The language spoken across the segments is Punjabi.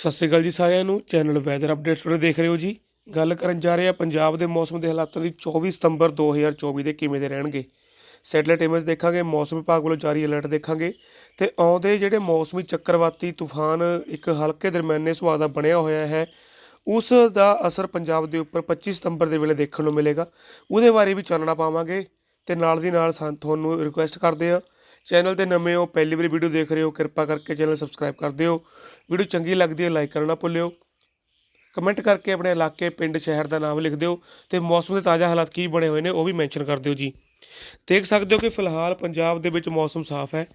ਸਤਿ ਸ਼੍ਰੀ ਅਕਾਲ ਜੀ ਸਾਰਿਆਂ ਨੂੰ। ਚੈਨਲ ਵੈਦਰ ਅਪਡੇਟਸ ਉਰੇ ਦੇਖ ਰਹੇ ਹੋ ਜੀ। ਗੱਲ ਕਰਨ ਜਾ ਰਹੇ ਆ ਪੰਜਾਬ ਦੇ ਮੌਸਮ ਦੇ ਹਾਲਾਤਾਂ ਦੀ। 24 ਸਤੰਬਰ 2024 ਦੇ ਕਿਵੇਂ ਦੇ ਰਹਿਣਗੇ? ਸੈਟਲਾਈਟ ਇਮੇਜ ਦੇਖਾਂਗੇ, ਮੌਸਮ ਵਿਭਾਗ ਵੱਲੋਂ ਜਾਰੀ ਅਲਰਟ ਦੇਖਾਂਗੇ। ਤੇ ਆਉਂਦੇ ਜਿਹੜੇ ਮੌਸਮੀ ਚੱਕਰਵਾਤੀ ਤੂਫਾਨ ਇੱਕ ਹਲਕੇ ਦਰਮਿਆਨੇ ਸੁਭਾਅ ਦਾ ਬਣਿਆ ਹੋਇਆ ਹੈ, ਉਸ ਦਾ ਅਸਰ ਪੰਜਾਬ ਦੇ ਉੱਪਰ 25 ਸਤੰਬਰ ਦੇ ਵੇਲੇ ਦੇਖਣ ਨੂੰ ਮਿਲੇਗਾ। ਉਹਦੇ ਬਾਰੇ ਵੀ ਚਾਨਣਾ ਪਾਵਾਂਗੇ ਤੇ ਨਾਲ ਦੀ ਨਾਲ ਸਾਨੂੰ ਤੁਹਾਨੂੰ ਰਿਕੁਐਸਟ ਕਰਦੇ ਆ ਚੈਨਲ ਤੇ ਨਵੇਂ ਹੋ, ਪਹਿਲੀ ਵਾਰੀ ਵੀਡੀਓ ਦੇਖ ਰਹੇ ਹੋ, ਕਿਰਪਾ ਕਰਕੇ ਚੈਨਲ ਸਬਸਕ੍ਰਾਈਬ ਕਰ ਦਿਓ। ਵੀਡੀਓ ਚੰਗੀ ਲੱਗਦੀ ਹੈ, ਲਾਈਕ ਕਰਨਾ ਭੁੱਲਿਓ। ਕਮੈਂਟ ਕਰਕੇ ਆਪਣੇ ਇਲਾਕੇ, ਪਿੰਡ, ਸ਼ਹਿਰ ਦਾ ਨਾਮ ਲਿਖ ਦਿਓ ਤੇ ਮੌਸਮ ਦੇ ਤਾਜ਼ਾ ਹਾਲਾਤ ਕੀ ਬਣੇ ਹੋਏ ਨੇ ਉਹ ਵੀ ਮੈਂਸ਼ਨ ਕਰ ਦਿਓ ਜੀ। ਦੇਖ ਸਕਦੇ ਹੋ ਕਿ ਫਿਲਹਾਲ ਪੰਜਾਬ ਦੇ ਵਿੱਚ ਮੌਸਮ ਸਾਫ਼ ਹੈ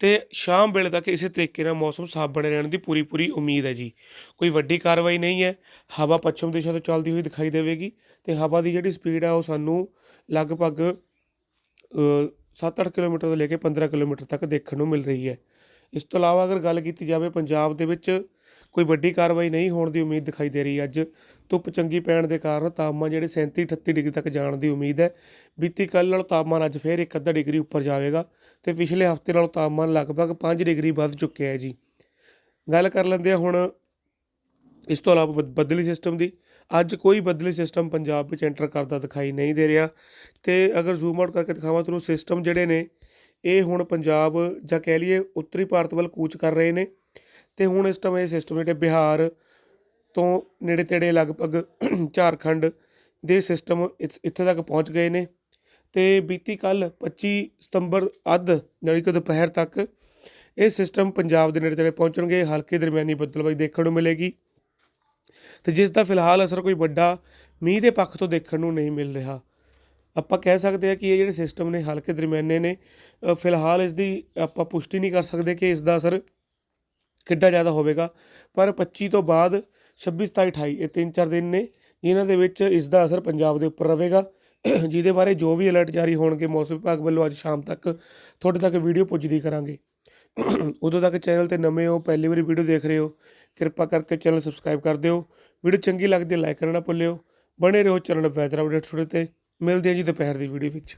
ਤੇ ਸ਼ਾਮ ਵੇਲੇ ਤੱਕ ਇਸੇ ਤਰੀਕੇ ਨਾਲ ਮੌਸਮ ਸਾਫ਼ ਬਣੇ ਰਹਿਣ ਦੀ ਪੂਰੀ ਪੂਰੀ ਉਮੀਦ ਹੈ ਜੀ। ਕੋਈ ਵੱਡੀ ਕਾਰਵਾਈ ਨਹੀਂ ਹੈ, ਹਵਾ ਪੱਛਮ ਦਿਸ਼ਾ ਤੋਂ ਚੱਲਦੀ ਹੋਈ ਦਿਖਾਈ ਦੇਵੇਗੀ ਤੇ ਹਵਾ ਦੀ ਜਿਹੜੀ ਸਪੀਡ ਹੈ ਉਹ ਸਾਨੂੰ ਲਗਭਗ 7-8 ਕਿਲੋਮੀਟਰ ਤੋਂ ਲੈ ਕੇ 15 ਕਿਲੋਮੀਟਰ ਤੱਕ ਦੇਖਣ ਨੂੰ ਮਿਲ ਰਹੀ ਹੈ। ਇਸ ਤੋਂ ਇਲਾਵਾ ਅਗਰ ਗੱਲ ਕੀਤੀ ਜਾਵੇ, ਪੰਜਾਬ ਦੇ ਵਿੱਚ ਕੋਈ ਵੱਡੀ ਕਾਰਵਾਈ ਨਹੀਂ ਹੋਣ ਦੀ ਉਮੀਦ ਦਿਖਾਈ ਦੇ ਰਹੀ। ਅੱਜ ਧੁੱਪ ਚੰਗੀ ਪੈਣ ਦੇ ਕਾਰਨ ਤਾਪਮਾਨ ਜਿਹੜੇ 37 38 ਡਿਗਰੀ ਤੱਕ ਜਾਣ ਦੀ ਉਮੀਦ ਹੈ। ਬੀਤੀ ਕੱਲ੍ਹ ਨਾਲੋਂ ਤਾਪਮਾਨ ਅੱਜ ਫੇਰ ਇੱਕ ਅੱਧਾ ਡਿਗਰੀ ਉੱਪਰ ਜਾਵੇਗਾ ਤੇ ਪਿਛਲੇ ਹਫ਼ਤੇ ਨਾਲੋਂ ਤਾਪਮਾਨ ਲਗਭਗ 5 ਡਿਗਰੀ ਵੱਧ ਚੁੱਕਿਆ ਹੈ ਜੀ। ਗੱਲ ਕਰ ਲੈਂਦੇ ਆ ਹੁਣ ਇਸ ਤੋਂ ਇਲਾਵਾ ਬਦ- ਬੱਦਲੀ ਸਿਸਟਮ ਦੀ। ਅੱਜ ਕੋਈ ਬਦਲੀ ਸਿਸਟਮ ਪੰਜਾਬ ਵਿੱਚ ਐਂਟਰ ਕਰਦਾ ਦਿਖਾਈ ਨਹੀਂ ਦੇ ਰਿਹਾ। ਤੇ ਅਗਰ ਜ਼ੂਮ ਆਊਟ ਕਰਕੇ ਦਿਖਾਵਾਂ ਤੁਹਾਨੂੰ ਸਿਸਟਮ ਜਿਹੜੇ ਨੇ, ਇਹ ਹੁਣ ਪੰਜਾਬ ਜਾਂ ਕਹਿ ਲਈਏ ਉੱਤਰੀ ਭਾਰਤ ਵੱਲ ਕੂਚ ਕਰ ਰਹੇ ਨੇ। ਤੇ ਹੁਣ ਇਸ ਟਾਈਮ ਇਹ ਸਿਸਟਮ ਜਿਹੜੇ ਬਿਹਾਰ ਤੋਂ ਨੇੜੇ ਤੇੜੇ ਲਗਭਗ ਝਾਰਖੰਡ ਦੇ ਸਿਸਟਮ ਇੱਥੇ ਤੱਕ ਪਹੁੰਚ ਗਏ ਨੇ। ਤੇ ਬੀਤੀ ਕੱਲ 25 ਸਤੰਬਰ ਅੱਧ ਜਾਣੀ ਕਿ ਦੁਪਹਿਰ ਤੱਕ ਇਹ ਸਿਸਟਮ ਪੰਜਾਬ ਦੇ ਨੇੜੇ ਤੇੜੇ ਪਹੁੰਚਣਗੇ। ਹਲਕੇ ਦਰਮਿਆਨੀ ਬੱਦਲਬਾਈ ਦੇਖਣ ਨੂੰ ਮਿਲੇਗੀ। ਤੇ ਜਿਸ ਦਾ ਫਿਲਹਾਲ ਅਸਰ ਕੋਈ ਵੱਡਾ ਮੀਂਹ ਦੇ ਪੱਖ ਤੋਂ ਦੇਖਣ ਨੂੰ ਨਹੀਂ ਮਿਲ ਰਿਹਾ। ਆਪਾਂ ਕਹਿ ਸਕਦੇ ਹਾਂ ਕਿ ਇਹ ਜਿਹੜੇ ਸਿਸਟਮ ਨੇ ਹਲਕੇ ਦਰਮਿਆਨੇ ਨੇ ਫਿਲਹਾਲ ਇਸ ਦੀ ਆਪਾਂ ਪੁਸ਼ਟੀ ਨਹੀਂ ਕਰ ਸਕਦੇ ਕਿ ਇਸ ਦਾ ਅਸਰ ਕਿੱਡਾ ਜ਼ਿਆਦਾ ਹੋਵੇਗਾ। ਪਰ 25 ਤੋਂ ਬਾਅਦ 26 27 28 ਇਹ ਤਿੰਨ ਚਾਰ ਦਿਨ ਨੇ ਜਿਨ੍ਹਾਂ ਦੇ ਵਿੱਚ ਇਸ ਦਾ ਅਸਰ ਪੰਜਾਬ ਦੇ ਉੱਪਰ ਰਹੇਗਾ ਜਿਹਦੇ ਬਾਰੇ ਜੋ ਵੀ ਅਲਰਟ ਜਾਰੀ ਹੋਣਗੇ, ਮੌਸਮ ਵਿਭਾਗ ਵੱਲੋਂ ਅੱਜ ਸ਼ਾਮ ਤੱਕ ਤੁਹਾਡੇ ਤੱਕ ਵੀਡੀਓ ਪੁੱਜਦੀ ਕਰਾਂਗੇ। ਉਦੋਂ ਤੱਕ ਚੈਨਲ ਤੇ ਨਵੇਂ ਹੋ, ਪਹਿਲੀ ਵਾਰੀ ਵੀਡੀਓ ਦੇਖ ਰਹੇ ਹੋ, ਕਿਰਪਾ ਕਰਕੇ ਚੈਨਲ ਸਬਸਕ੍ਰਾਈਬ ਕਰ ਦਿਓ। ਵੀਡੀਓ ਚੰਗੀ ਲੱਗਦੀ ਹੈ ਲਾਈਕ ਕਰਨਾ ਨਾ ਭੁੱਲਿਓ। ਬਣੇ ਰਹੋ ਚੈਨਲ ਵੈਦਰ ਅਪਡੇਟਸ ਤੇ। ਮਿਲਦੇ ਹਾਂ ਜੀ ਦੁਪਹਿਰ ਦੀ ਵੀਡੀਓ ਵਿੱਚ।